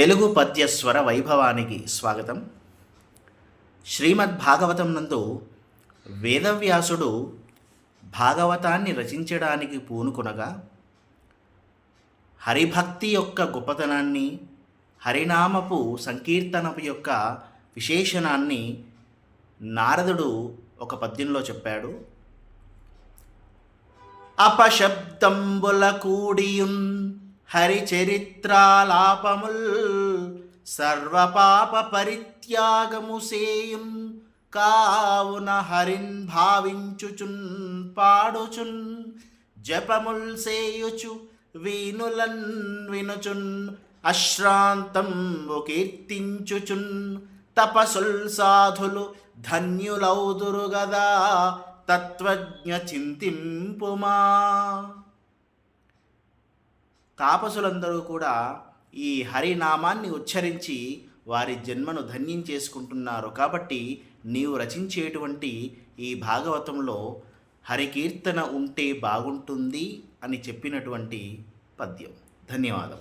తెలుగు పద్యస్వర వైభవానికి స్వాగతం. శ్రీమద్ భాగవతం నందు వేదవ్యాసుడు భాగవతాన్ని రచించడానికి పూనుకునగా హరిభక్తి యొక్క గొప్పతనాన్ని హరినామపు సంకీర్తనపు యొక్క విశేషణాన్ని నారదుడు ఒక పద్యంలో చెప్పాడు. అపశబ్దంబుల కూడియున్ హరిచరిత్రాలాపముల్ సర్వపాప పరిత్యాగము సేయుం. కావున హరిన్ భావించుచున్ పాడుచున్ జపముల్ సేయుచు వీనులన్ వినుచున్ అశ్రాంతం కీర్తించుచున్ తపసుల్ సాధులు ధన్యులౌదురు గదా తత్వజ్ఞ చింతింపుమా. తాపసులందరూ కూడా ఈ హరినామాన్ని ఉచ్చరించి వారి జన్మను ధన్యం చేసుకుంటున్నారు. కాబట్టి నీవు రచించేటువంటి ఈ భాగవతంలో హరికీర్తన ఉంటే బాగుంటుంది అని చెప్పినటువంటి పద్యం. ధన్యవాదం